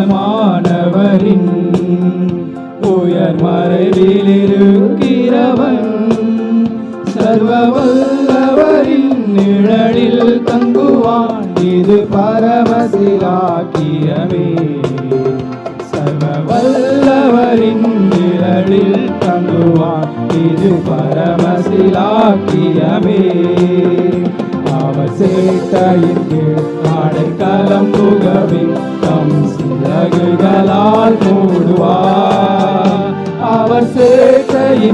வல்லவரின் உயர் மறைவில் இருக்கிறவன் சர்வ வல்லவரின் நிழலில் தங்குவான். இது பரமசிலாக்கியமே. சர்வ வல்லவரின் நிழலில் தங்குவான். இது பரமசிலாக்கியமே. அவர் சேட்டையின் கீழ் அடைக்கலம் புகவின்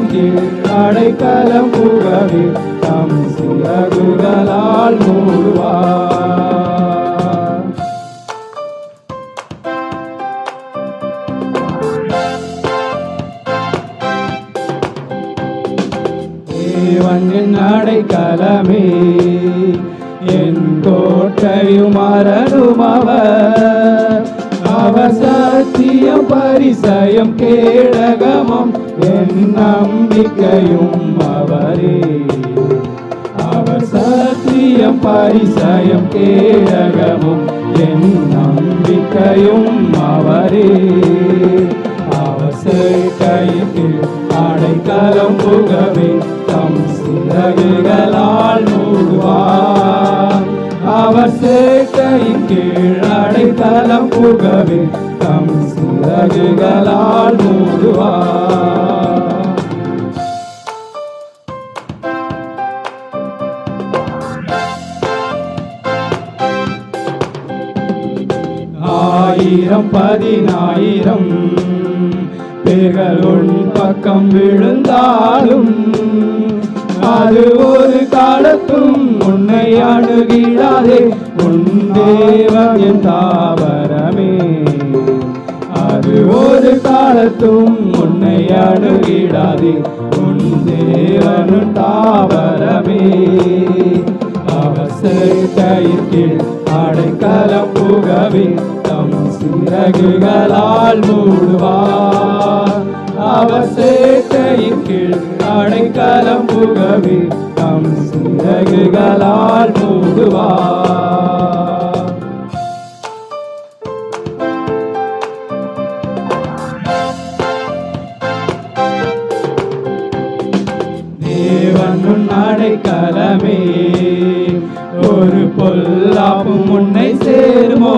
கீழ் அடைக்கலம் புகவே தம் சிறகுகளால் மூடுவார். தேவன் அடைக்கலமே என் கோட்டையும் அரணும் அவர். அவர் சத்தியம் பரிசயம் கேடகமும் ஏ நம்பிக்கையும் அவரே. அவர் சத்தியம் பரிசயம் கேடகமும் என் நம்பிக்கையும் அவரே. அவர் சேட்டைக்கு அடைக்கலம் புகவே தம் சிறகுகளால் மூடுவார். அவர் சேட்டையின் கீழ் அடைக்கலம் புகவே தம் சிறகுகளால் மூடுவார். ஆயிரம் பதினாயிரம் பேர்கள் உன் பக்கம் விழுந்தாலும் அது ஒரு காலத்தும் உன்னை அணுகிடாதே. உன் தேவன் தாவரமே. அது ஒரு காலத்தும் உன்னை அணுகிடாதே. உன் தேவன் தாவரமே. அவசரத்தையின் கீழ் அடைக்கலம் புகவே. தம் சிறகுகளால் மூடுவார். அவர் சேட்டையின் கீழ் அடைக்கலம் புகவே தம் சிறகுகளால் மூடுவார். அடைக்கலமே. ஒரு பொல்லாப்பும் உன்னை சேருமோ?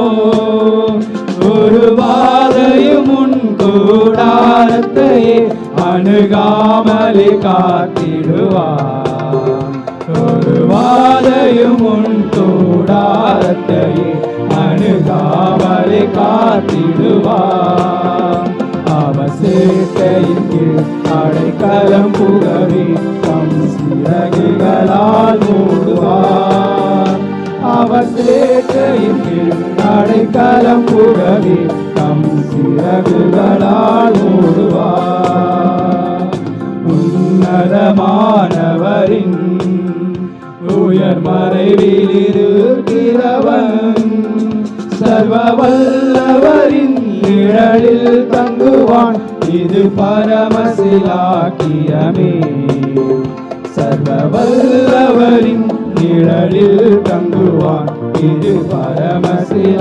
அணுகாமலே காத்திடுவார். ஒரு வாதையும் உன் கூடாரத்தையே அணுகாமலே காத்திடுவார். அவசேட்டையின் கீழ் அடைக்கலம் புகவி தம் சிறகுகளால் மூடுவார். அவசேட்டையின் கீழ் அடைக்கலம் புகவி தம் சிறகுகளால் மறைவில் இருக்கிறவன் சர்வ வல்லவரின் நிழலில் தங்குவான். இது பரமசிலாக்கியமே. சர்வ வல்லவரின் நிழலில் தங்குவான். இது பரமசிலாக்கியமே.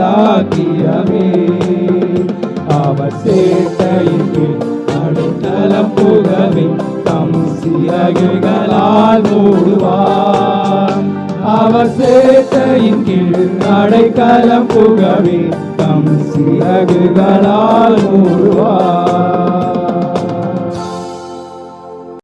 அவர் சேட்டையின் அடுத்தலம் புகவே தம் சிறகுகளால் மூடுவார். அவர் சேட்டையின் கீழ் அடைக்கலம் புகவே தம் சிறகுகளால் மூடுவார்